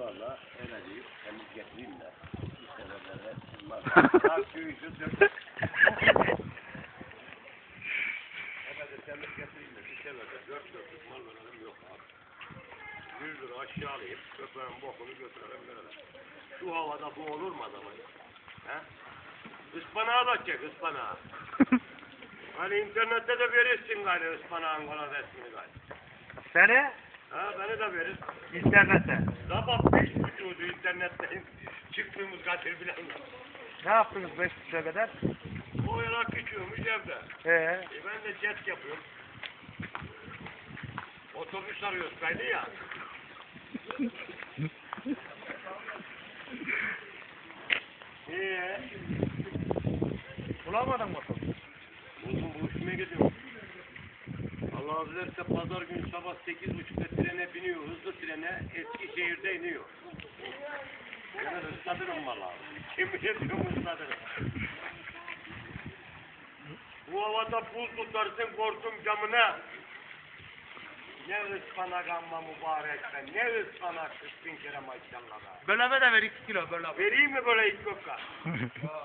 bunlarla el edeyim, temiz getireyim de. İşte böyle bunlar. Daha köyü dök. Hemen de temiz getireyim de seferde dört dörtlük mal verelim yok abi. Yüz lira aşağı alayım, köpeğin bokunu götürelim verelim. Şu havada bu olur mu adamın? He? Ispanağı da çek, ıspanağı. Hani internette de verirsin gari ıspanağın kola resmini gari. Seni Ha beni de verir. internette. Sabah beş buçuğuydu internetten çıktığımız katil bilen. Ne yaptınız beş buçuğa kadar? O yana küçüğümüş evde. Ee, E ben de jet yapıyorum. Otobüs arıyoruz kaydı ya. Eee? bulamadın mı? Buldum buluşmaya gidiyorum. Ederse pazar günü sabah sekiz buçukta trene biniyor. Hızlı trene Eskişehir'de iniyor. Ben ıslatırım valla. Yemin ediyorum ıslatırım. Bu havada buz tutarsın korktum camına. Ne ıspanak amma mübarek be. Ne ıspanak 40 bin kere maşallah be. Böleme de ver iki kilo böleme. Vereyim mi böyle ilk kökka?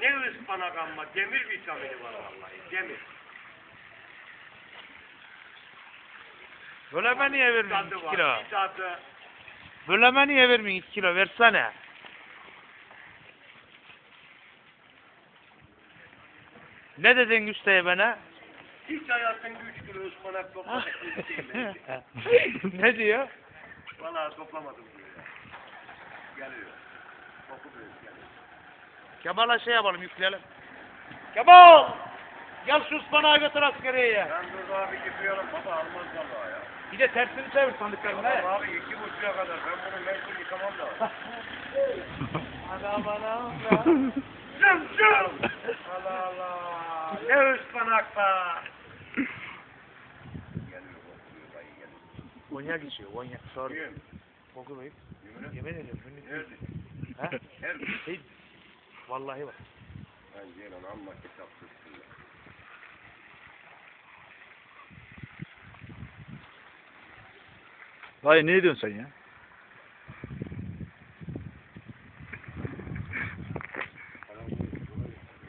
Ne ıspanak amma demir vitamini var vallahi demir. Böleme niye vermiyorsun Tadı iki var. kilo? Bir tadı. Böleme niye vermiyorsun iki kilo? Versene. Ne dedin ustaya bana? Hiç hayatında 3 kilo ıspanak toplamak ne diyor? Valla toplamadım diyor. Geliyor. Böyle geliyor. Kemal'a şey yapalım yükleyelim. Kemal! Gel şu ıspanağı götür askeriyeye. Ben burada abi yıkıyorum baba almaz valla ya. Bir de tersini çevir sandıklarına. Tamam abi iki buçuğa kadar ben bunu mecbur yıkamam da. Anam anam. Zım zım! Allah Allah! Ne ıspanak be! Konya geçiyor Konya. Sor. Kim? Koku beyim. Yemin ediyorum. Nerede? Ha? Nerede? Değil. Vallahi bak. Ben Ceylan amma kitap tuttum ya. Dayı ne diyorsun sen ya?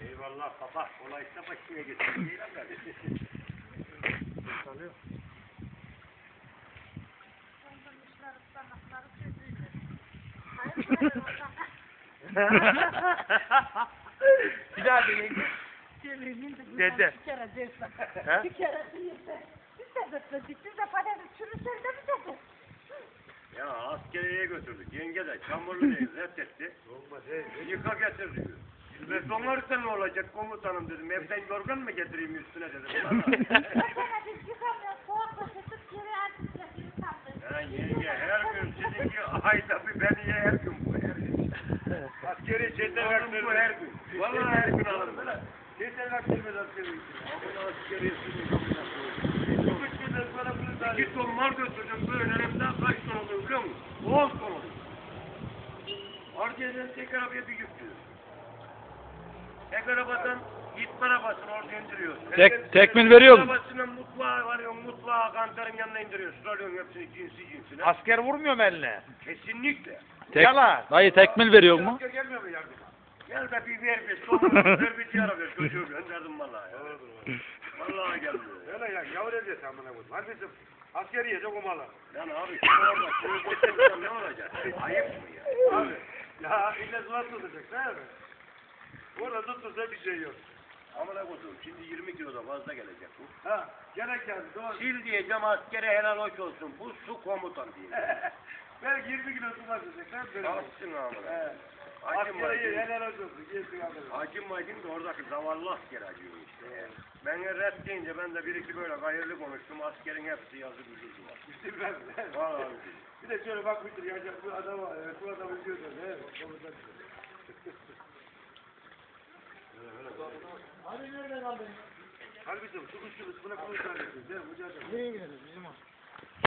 Eyvallah baba. Kolaysa başına getir. Ceylan kardeşim. Çalıyor. Bir daha deneyin. Dede. Bir kere dersen. Ha? Bir kere dersen. Biz de bekledik. Biz de patates çürüsün de bir de. Ya askeriyeye götürdük. Yenge de çamurluyuz reddetti. Yıka getir diyor. Betonlarsa ne olacak komutanım dedim. Evden yorgan mı getireyim üstüne dedim. Ya yenge her gün sizinki ayda bir beni ye her gün bu her gün. Askeri çete bu her gün. Vallahi her gün alırım. Çete versin askeri. Ama askeri İki ton mal götürdüm böyle elimden kaç ton olur biliyor musun? 10 ton olur. Arkadan tek arabaya bir yüklüyor. Tek arabadan git arabasını orada indiriyorsun. Tek- tekmil veriyor mu? Arabasına mutfağa varıyorsun, mutfağa kantarın yanına indiriyorsun. Sıralıyorsun hepsini cinsi cinsine. Asker vurmuyor mu eline? Kesinlikle. Tek, Yalan. dayı tekmil veriyor mu? Asker gelmiyor mu yardıma? Gel de bir ver bir sonra ver bir tiyara ver çocuğu gönderdim vallahi ya. Vallahi gelmiyor. Öyle ya yavru ediyor sen bana bunu. Hadi bizim askeri yiyecek o malı. Lan abi şimdi orada şunu boşaltsan ne olacak? Ayıp mı ya? Abi ya ille sular tutacak değil mi? Orada tuttursa bir şey yok. Amına koydum şimdi 20 kiloda fazla gelecek bu. Ha gene geldi doğru. Sil diyeceğim askere helal hoş olsun. Bu su komutan diyeceğim. Belki 20 kilo mi? Böyle. Çalışsın amına. He. Acım Askeri acım. helal olsun. Gelsin acım da oradaki zavallı asker acıyor işte. Ben red deyince ben de bir iki böyle hayırlı konuştum. Askerin hepsi yazı. İşte ben. Vallahi. Bir de şöyle bakmıştır ya bu adam var. evet, Bu adamı diyorsun. Evet. komutan. Hadi nereden aldın? Hadi bizim şu. Değil mi? Bu adam. Nereye gidelim bizim o?